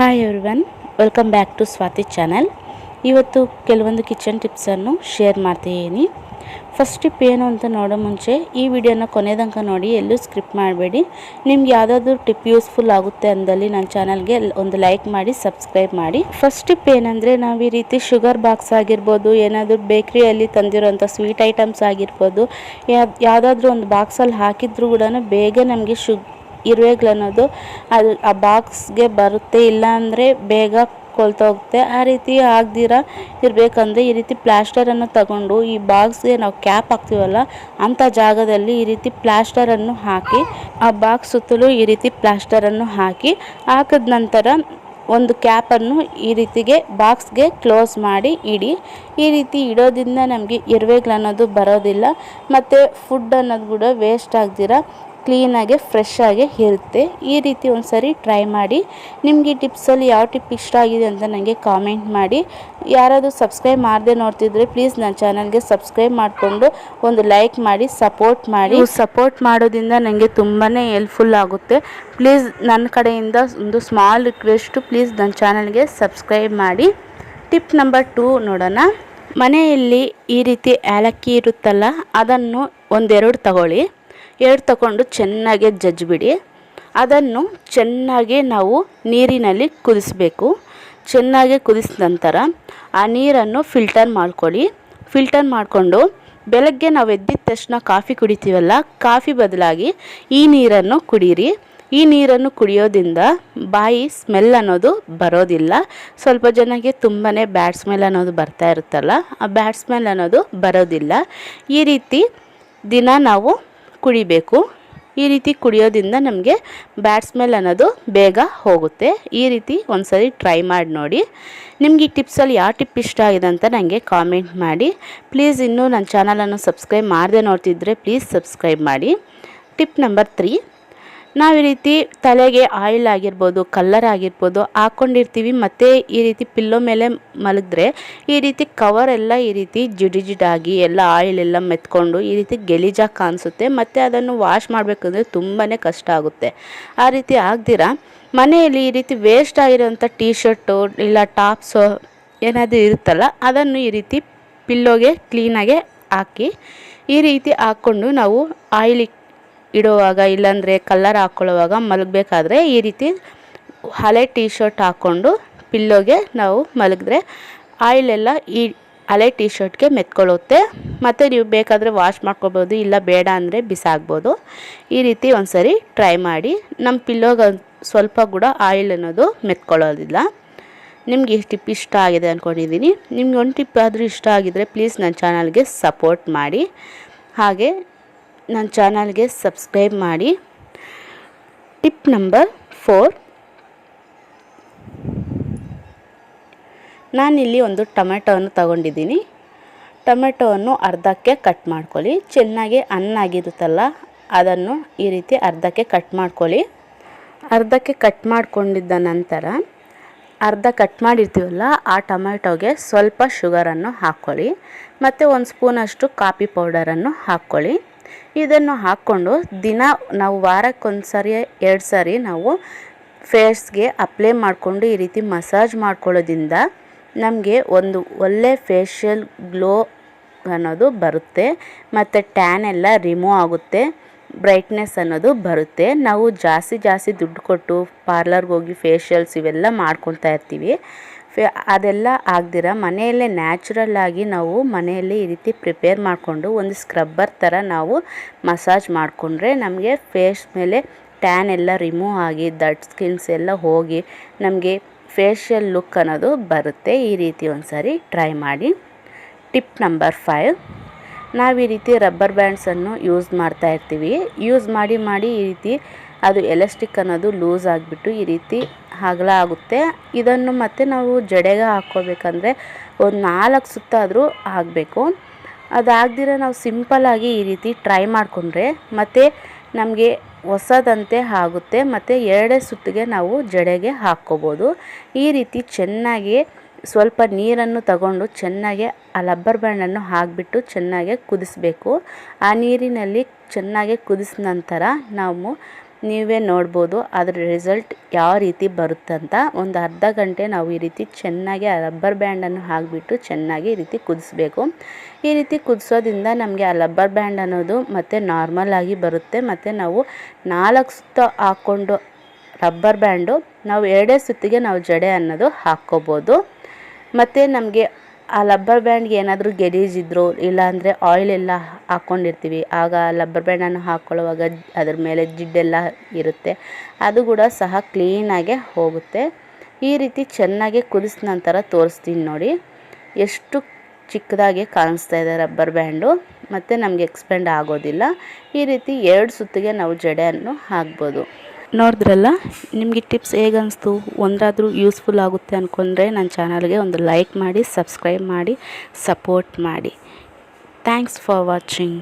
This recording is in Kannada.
Hi everyone welcome back to Swathi channel ಇವತ್ತು ಕೆಲವೊಂದು ಕಿಚನ್ ಟಿಪ್ಸನ್ನು ಶೇರ್ ಮಾಡ್ತಿದ್ದೀನಿ ಫಸ್ಟ್ ಟಿಪ್ ಏನು ಅಂತ ನೋಡೋ ಮುಂಚೆ, ಈ ವಿಡಿಯೋನ ಕೊನೆದಂಕ ನೋಡಿ, ಎಲ್ಲೂ ಸ್ಕ್ರಿಪ್ ಮಾಡಬೇಡಿ. ನಿಮ್ಗೆ ಯಾವುದಾದ್ರೂ ಟಿಪ್ ಯೂಸ್ಫುಲ್ ಆಗುತ್ತೆ ಅಂದಲ್ಲಿ ನನ್ನ ಚಾನಲ್ಗೆ ಒಂದು ಲೈಕ್ ಮಾಡಿ ಸಬ್ಸ್ಕ್ರೈಬ್ ಮಾಡಿ. ಫಸ್ಟ್ ಟಿಪ್ ಏನಂದರೆ, ನಾವು ಈ ರೀತಿ ಶುಗರ್ ಬಾಕ್ಸ್ ಆಗಿರ್ಬೋದು, ಏನಾದರೂ ಬೇಕ್ರಿಯಲ್ಲಿ ತಂದಿರೋಂಥ ಸ್ವೀಟ್ ಐಟಮ್ಸ್ ಆಗಿರ್ಬೋದು ಯಾವುದಾದ್ರೂ ಒಂದು ಬಾಕ್ಸಲ್ಲಿ ಹಾಕಿದ್ರು ಕೂಡ ಬೇಗ ನಮಗೆ ಶುಗ್ ಇರುವೆಗಳು ಅನ್ನೋದು ಅದು ಆ ಬಾಕ್ಸ್ಗೆ ಬರುತ್ತೆ ಇಲ್ಲ ಅಂದರೆ ಬೇಗ ಕೊಳ್ತೋಗುತ್ತೆ ಆ ರೀತಿ ಆಗದಿರ ಇರಬೇಕಂದ್ರೆ ಈ ರೀತಿ ಪ್ಲಾಸ್ಟರನ್ನು ತಗೊಂಡು ಈ ಬಾಕ್ಸ್ಗೆ ನಾವು ಕ್ಯಾಪ್ ಹಾಕ್ತೀವಲ್ಲ ಅಂಥ ಜಾಗದಲ್ಲಿ ಈ ರೀತಿ ಪ್ಲಾಸ್ಟರನ್ನು ಹಾಕಿ, ಆ ಬಾಕ್ಸ್ ಸುತ್ತಲೂ ಈ ರೀತಿ ಪ್ಲಾಸ್ಟರನ್ನು ಹಾಕಿ, ಹಾಕಿದ ನಂತರ ಒಂದು ಕ್ಯಾಪನ್ನು ಈ ರೀತಿಗೆ ಬಾಕ್ಸ್ಗೆ ಕ್ಲೋಸ್ ಮಾಡಿ ಇಡಿ. ಈ ರೀತಿ ಇಡೋದ್ರಿಂದ ನಮಗೆ ಇರುವೆಗಳು ಅನ್ನೋದು ಬರೋದಿಲ್ಲ, ಮತ್ತು ಫುಡ್ ಅನ್ನೋದು ಕೂಡ ವೇಸ್ಟ್ ಆಗ್ದಿರ ಕ್ಲೀನಾಗಿ ಫ್ರೆಶ್ ಆಗಿ ಇರುತ್ತೆ. ಈ ರೀತಿ ಒಂದು ಸರಿ ಟ್ರೈ ಮಾಡಿ. ನಿಮಗೆ ಟಿಪ್ಸಲ್ಲಿ ಯಾವ ಟಿಪ್ ಇಷ್ಟ ಆಗಿದೆ ಅಂತ ನನಗೆ ಕಾಮೆಂಟ್ ಮಾಡಿ. ಯಾರಾದರೂ ಸಬ್ಸ್ಕ್ರೈಬ್ ಮಾಡದೆ ನೋಡ್ತಿದ್ರೆ ಪ್ಲೀಸ್ ನನ್ನ ಚಾನಲ್ಗೆ ಸಬ್ಸ್ಕ್ರೈಬ್ ಮಾಡಿಕೊಂಡು ಒಂದು ಲೈಕ್ ಮಾಡಿ ಸಪೋರ್ಟ್ ಮಾಡಿ. ಸಪೋರ್ಟ್ ಮಾಡೋದ್ರಿಂದ ನನಗೆ ತುಂಬಾ ಹೆಲ್ಪ್ಫುಲ್ ಆಗುತ್ತೆ. ಪ್ಲೀಸ್ ನನ್ನ ಕಡೆಯಿಂದ ಒಂದು ಸ್ಮಾಲ್ ರಿಕ್ವೆಸ್ಟು ಪ್ಲೀಸ್ ನನ್ನ ಚಾನಲ್ಗೆ ಸಬ್ಸ್ಕ್ರೈಬ್ ಮಾಡಿ. ಟಿಪ್ ನಂಬರ್ ಟೂ ನೋಡೋಣ. ಮನೆಯಲ್ಲಿ ಈ ರೀತಿ ಏಲಕ್ಕಿ ಇರುತ್ತಲ್ಲ, ಅದನ್ನು ಒಂದೆರಡು ತಗೊಳ್ಳಿ. ಎರಡು ತಗೊಂಡು ಚೆನ್ನಾಗಿ ಜಜ್ಜಿಬಿಡಿ. ಅದನ್ನು ಚೆನ್ನಾಗಿ ನಾವು ನೀರಿನಲ್ಲಿ ಕುದಿಸ್ಬೇಕು. ಚೆನ್ನಾಗಿ ಕುದಿಸಿದ ನಂತರ ಆ ನೀರನ್ನು ಫಿಲ್ಟರ್ ಮಾಡ್ಕೊಳ್ಳಿ. ಫಿಲ್ಟರ್ ಮಾಡಿಕೊಂಡು ಬೆಳಗ್ಗೆ ನಾವು ಎದ್ದಿದ ತಕ್ಷಣ ಕಾಫಿ ಕುಡಿತೀವಲ್ಲ, ಕಾಫಿ ಬದಲಾಗಿ ಈ ನೀರನ್ನು ಕುಡೀರಿ. ಈ ನೀರನ್ನು ಕುಡಿಯೋದ್ರಿಂದ ಬಾಯಿ ಸ್ಮೆಲ್ ಅನ್ನೋದು ಬರೋದಿಲ್ಲ. ಸ್ವಲ್ಪ ಜನಕ್ಕೆ ತುಂಬಾ ಬ್ಯಾಡ್ ಸ್ಮೆಲ್ ಅನ್ನೋದು ಬರ್ತಾ ಇರುತ್ತಲ್ಲ, ಆ ಬ್ಯಾಡ್ ಸ್ಮೆಲ್ ಅನ್ನೋದು ಬರೋದಿಲ್ಲ. ಈ ರೀತಿ ದಿನ ನಾವು ಕುಡಿಬೇಕು. ಈ ರೀತಿ ಕುಡಿಯೋದ್ರಿಂದ ನಮಗೆ ಬ್ಯಾಡ್ ಸ್ಮೆಲ್ ಅನ್ನೋದು ಬೇಗ ಹೋಗುತ್ತೆ. ಈ ರೀತಿ ಒಂದ್ಸರಿ ಟ್ರೈ ಮಾಡಿ ನೋಡಿ. ನಿಮ್ಗೆ ಈ ಟಿಪ್ಸಲ್ಲಿ ಯಾವ ಟಿಪ್ ಇಷ್ಟ ಆಗಿದೆ ಅಂತ ನನಗೆ ಕಾಮೆಂಟ್ ಮಾಡಿ. ಪ್ಲೀಸ್ ಇನ್ನೂ ನನ್ನ ಚಾನಲನ್ನು ಸಬ್ಸ್ಕ್ರೈಬ್ ಮಾಡದೆ ನೋಡ್ತಿದ್ರೆ ಪ್ಲೀಸ್ ಸಬ್ಸ್ಕ್ರೈಬ್ ಮಾಡಿ. Tip number three. ನಾವು ಈ ರೀತಿ ತಲೆಗೆ ಆಯಿಲ್ ಆಗಿರ್ಬೋದು ಕಲ್ಲರ್ ಆಗಿರ್ಬೋದು ಹಾಕ್ಕೊಂಡಿರ್ತೀವಿ ಮತ್ತು ಈ ರೀತಿ ಪಿಲ್ಲೋ ಮೇಲೆ ಮಲಗಿದ್ರೆ ಈ ರೀತಿ ಕವರ್ ಎಲ್ಲ ಈ ರೀತಿ ಜಿಡಿ ಜಿಡಾಗಿ ಎಲ್ಲ ಆಯಿಲ್ ಎಲ್ಲ ಮೆತ್ಕೊಂಡು ಈ ರೀತಿ ಗಲೀಜಾಗಿ ಕಾಣಿಸುತ್ತೆ. ಮತ್ತು ಅದನ್ನು ವಾಶ್ ಮಾಡಬೇಕಂದ್ರೆ ತುಂಬಾ ಕಷ್ಟ ಆಗುತ್ತೆ. ಆ ರೀತಿ ಆಗ್ದಿರ? ಮನೆಯಲ್ಲಿ ಈ ರೀತಿ ವೇಸ್ಟ್ ಆಗಿರೋಂಥ ಟೀ ಶರ್ಟು ಇಲ್ಲ ಟಾಪ್ಸು ಏನಾದರೂ ಇರುತ್ತಲ್ಲ, ಅದನ್ನು ಈ ರೀತಿ ಪಿಲ್ಲೋಗೆ ಕ್ಲೀನಾಗೆ ಹಾಕಿ ಈ ರೀತಿ ಹಾಕ್ಕೊಂಡು ನಾವು ಆಯಿಲ್ ಇಡುವಾಗ ಇಲ್ಲಾಂದರೆ ಕಲ್ಲರ್ ಹಾಕ್ಕೊಳ್ಳುವಾಗ ಮಲಗಬೇಕಾದ್ರೆ ಈ ರೀತಿ ಹಳೆ ಟೀ ಶರ್ಟ್ ಹಾಕ್ಕೊಂಡು ಪಿಲ್ಲೋಗೆ ನಾವು ಮಲಗಿದ್ರೆ ಆಯಿಲೆಲ್ಲ ಈ ಹಳೆ ಟೀ ಶರ್ಟ್ಗೆ ಮೆತ್ಕೊಳ್ಳುತ್ತೆ. ಮತ್ತು ನೀವು ಬೇಕಾದರೆ ವಾಶ್ ಮಾಡ್ಕೊಬೋದು, ಇಲ್ಲ ಬೇಡ ಅಂದರೆ ಬಿಸಾಕ್ಬೋದು. ಈ ರೀತಿ ಒಂದು ಸರಿ ಟ್ರೈ ಮಾಡಿ. ನಮ್ಮ ಪಿಲ್ಲೋಗ ಸ್ವಲ್ಪ ಕೂಡ ಆಯಿಲ್ ಅನ್ನೋದು ಮೆತ್ಕೊಳ್ಳೋದಿಲ್ಲ. ನಿಮ್ಗೆ ಈ ಟಿಪ್ ಇಷ್ಟ ಆಗಿದೆ ಅಂದ್ಕೊಂಡಿದ್ದೀನಿ ನಿಮ್ಗೆ ಒಂದು ಟಿಪ್ ಆದರೂ ಇಷ್ಟ ಆಗಿದರೆ ಪ್ಲೀಸ್ ನನ್ನ ಚಾನಲ್ಗೆ ಸಪೋರ್ಟ್ ಮಾಡಿ. ಹಾಗೆ ನನ್ನ ಚಾನಲ್ಗೆ ಸಬ್ಸ್ಕ್ರೈಬ್ ಮಾಡಿ. Tip number four. ನಾನಿಲ್ಲಿ ಒಂದು ಟೊಮೆಟೊವನ್ನು ತಗೊಂಡಿದ್ದೀನಿ. ಟೊಮೆಟೊವನ್ನು ಅರ್ಧಕ್ಕೆ ಕಟ್ ಮಾಡ್ಕೊಳ್ಳಿ. ಚೆನ್ನಾಗಿ ಆಗಿರುತ್ತಲ್ಲ, ಅದನ್ನು ಈ ರೀತಿ ಅರ್ಧಕ್ಕೆ ಕಟ್ ಮಾಡ್ಕೊಳ್ಳಿ. ಅರ್ಧಕ್ಕೆ ಕಟ್ ಮಾಡಿಕೊಂಡಿದ್ದ ನಂತರ ಅರ್ಧ ಕಟ್ ಮಾಡಿರ್ತೀವಲ್ಲ, ಆ ಟೊಮೆಟೊಗೆ ಸ್ವಲ್ಪ ಶುಗರನ್ನು ಹಾಕ್ಕೊಳ್ಳಿ. ಮತ್ತು ಒಂದು ಸ್ಪೂನಷ್ಟು ಕಾಫಿ ಪೌಡರನ್ನು ಹಾಕ್ಕೊಳ್ಳಿ. ಇದನ್ನು ಹಾಕ್ಕೊಂಡು ದಿನ ನಾವು ವಾರಕ್ಕೊಂದು ಸರಿ, ಎರಡು ಸಾರಿ ನಾವು ಫೇಸ್ಗೆ ಅಪ್ಲೈ ಮಾಡಿಕೊಂಡು ಈ ರೀತಿ ಮಸಾಜ್ ಮಾಡ್ಕೊಳ್ಳೋದ್ರಿಂದ ನಮಗೆ ಒಂದು ಒಳ್ಳೆ ಫೇಶಿಯಲ್ ಗ್ಲೋ ಅನ್ನೋದು ಬರುತ್ತೆ. ಮತ್ತು ಟ್ಯಾನ್ ಎಲ್ಲ ರಿಮೂವ್ ಆಗುತ್ತೆ. ಬ್ರೈಟ್ನೆಸ್ ಅನ್ನೋದು ಬರುತ್ತೆ. ನಾವು ಜಾಸ್ತಿ ಜಾಸ್ತಿ ದುಡ್ಡು ಕೊಟ್ಟು ಪಾರ್ಲರ್ಗೆ ಹೋಗಿ ಫೇಶಿಯಲ್ಸ್ ಇವೆಲ್ಲ ಮಾಡ್ಕೊತಾ ಇರ್ತೀವಿ. ಫೆ, ಅದೆಲ್ಲ ಆಗದಿರ? ಮನೆಯಲ್ಲೇ ನ್ಯಾಚುರಲ್ ಆಗಿ ನಾವು ಮನೆಯಲ್ಲಿ ಈ ರೀತಿ ಪ್ರಿಪೇರ್ ಮಾಡಿಕೊಂಡು ಒಂದು ಸ್ಕ್ರಬ್ಬರ್ ಥರ ನಾವು ಮಸಾಜ್ ಮಾಡಿಕೊಂಡ್ರೆ ನಮಗೆ ಫೇಸ್ ಮೇಲೆ ಟ್ಯಾನ್ ಎಲ್ಲ ರಿಮೂವ್ ಆಗಿ ದಟ್ ಸ್ಕಿನ್ಸ್ ಎಲ್ಲ ಹೋಗಿ ನಮಗೆ ಫೇಶಿಯಲ್ ಲುಕ್ ಅನ್ನೋದು ಬರುತ್ತೆ. ಈ ರೀತಿ ಒಂದು ಸಾರಿ ಟ್ರೈ ಮಾಡಿ. ಟಿಪ್ ನಂಬರ್ ಫೈವ್ ನಾವು ಈ ರೀತಿ ರಬ್ಬರ್ ಬ್ಯಾಂಡ್ಸನ್ನು ಯೂಸ್ ಮಾಡ್ತಾ ಇರ್ತೀವಿ. ಯೂಸ್ ಮಾಡಿ ಮಾಡಿ ಈ ರೀತಿ ಅದು ಎಲೆಸ್ಟಿಕ್ ಅನ್ನೋದು ಲೂಸ್ ಆಗಿಬಿಟ್ಟು ಈ ರೀತಿ ಹಗಲ ಆಗುತ್ತೆ. ಇದನ್ನು ಮತ್ತೆ ನಾವು ಜಡೆಗೆ ಹಾಕ್ಕೋಬೇಕಂದ್ರೆ ಒಂದು ನಾಲ್ಕು ಸುತ್ತಾದರೂ ಆಗಬೇಕು ಅದಾಗ್ದಿರ ನಾವು ಸಿಂಪಲ್ಲಾಗಿ ಈ ರೀತಿ ಟ್ರೈ ಮಾಡಿಕೊಂಡ್ರೆ ಮತ್ತು ನಮಗೆ ಹೊಸದಂತೆ ಆಗುತ್ತೆ. ಮತ್ತು ಎರಡೇ ಸುತ್ತಿಗೆ ನಾವು ಜಡೆಗೆ ಹಾಕ್ಕೋಬೋದು. ಈ ರೀತಿ ಚೆನ್ನಾಗಿ ಸ್ವಲ್ಪ ನೀರನ್ನು ತಗೊಂಡು ಚೆನ್ನಾಗಿ ಆ ಲಬ್ಬರ್ ಬ್ಯಾಂಡನ್ನು ಹಾಕಿಬಿಟ್ಟು ಚೆನ್ನಾಗಿ ಕುದಿಸಬೇಕು. ಆ ನೀರಿನಲ್ಲಿ ಚೆನ್ನಾಗಿ ಕುದಿಸಿದ ನಂತರ ನಾವು ನೀವೇ ನೋಡ್ಬೋದು ಅದರ ರಿಸಲ್ಟ್ ಯಾವ ರೀತಿ ಬರುತ್ತಂತ ಒಂದು ಅರ್ಧ ಗಂಟೆ ನಾವು ಈ ರೀತಿ ಚೆನ್ನಾಗಿ ಆ ರಬ್ಬರ್ ಬ್ಯಾಂಡನ್ನು ಹಾಕಿಬಿಟ್ಟು ಚೆನ್ನಾಗಿ ಈ ರೀತಿ ಕುದಿಸ್ಬೇಕು. ಈ ರೀತಿ ಕುದಿಸೋದ್ರಿಂದ ನಮಗೆ ಆ ರಬ್ಬರ್ ಬ್ಯಾಂಡ್ ಅನ್ನೋದು ಮತ್ತು ನಾರ್ಮಲ್ ಆಗಿ ಬರುತ್ತೆ. ಮತ್ತು ನಾವು ನಾಲ್ಕು ಸುತ್ತ ಹಾಕ್ಕೊಂಡು ರಬ್ಬರ್ ಬ್ಯಾಂಡು ನಾವು ಎರಡೇ ಸುತ್ತಿಗೆ ನಾವು ಜಡೆ ಅನ್ನೋದು ಹಾಕ್ಕೋಬೋದು. ಮತ್ತು ನಮಗೆ ಆ ಲಬ್ಬರ್ ಬ್ಯಾಂಡ್ಗೆ ಏನಾದರೂ ಗೆಲೀಜಿದ್ರು ಇಲ್ಲಾಂದರೆ ಆಯಿಲ್ ಎಲ್ಲ ಹಾಕ್ಕೊಂಡಿರ್ತೀವಿ ಆಗ ಲಬ್ಬರ್ ಬ್ಯಾಂಡನ್ನು ಹಾಕ್ಕೊಳ್ಳುವಾಗ ಅದ್ರ ಮೇಲೆ ಜಿಡ್ಡೆಲ್ಲ ಇರುತ್ತೆ. ಅದು ಕೂಡ ಸಹ ಕ್ಲೀನಾಗೆ ಹೋಗುತ್ತೆ. ಈ ರೀತಿ ಚೆನ್ನಾಗಿ ಕುದಿಸಿದ ನಂತರ ತೋರಿಸ್ತೀನಿ ನೋಡಿ. ಎಷ್ಟು ಚಿಕ್ಕದಾಗಿ ಕಾಣಿಸ್ತಾ ಇದೆ ರಬ್ಬರ್ ಬ್ಯಾಂಡು. ಮತ್ತು ನಮಗೆ ಎಕ್ಸ್ಪೆಂಡ್ ಆಗೋದಿಲ್ಲ. ಈ ರೀತಿ ಎರಡು ಸುತ್ತಿಗೆ ನಾವು ಜಡೆಯನ್ನು ಹಾಕ್ಬೋದು. ನೋಡಿದ್ರಲ್ಲ, ನಿಮಗೆ ಟಿಪ್ಸ್ ಹೇಗೆ ಅನಿಸ್ತು? ಒಂದಾದರೂ ಯೂಸ್ಫುಲ್ ಆಗುತ್ತೆ ಅಂದ್ಕೊಂಡ್ರೆ ನನ್ನ ಚಾನಲ್ಗೆ ಒಂದು ಲೈಕ್ ಮಾಡಿ ಸಬ್ಸ್ಕ್ರೈಬ್ ಮಾಡಿ ಸಪೋರ್ಟ್ ಮಾಡಿ. Thanks for watching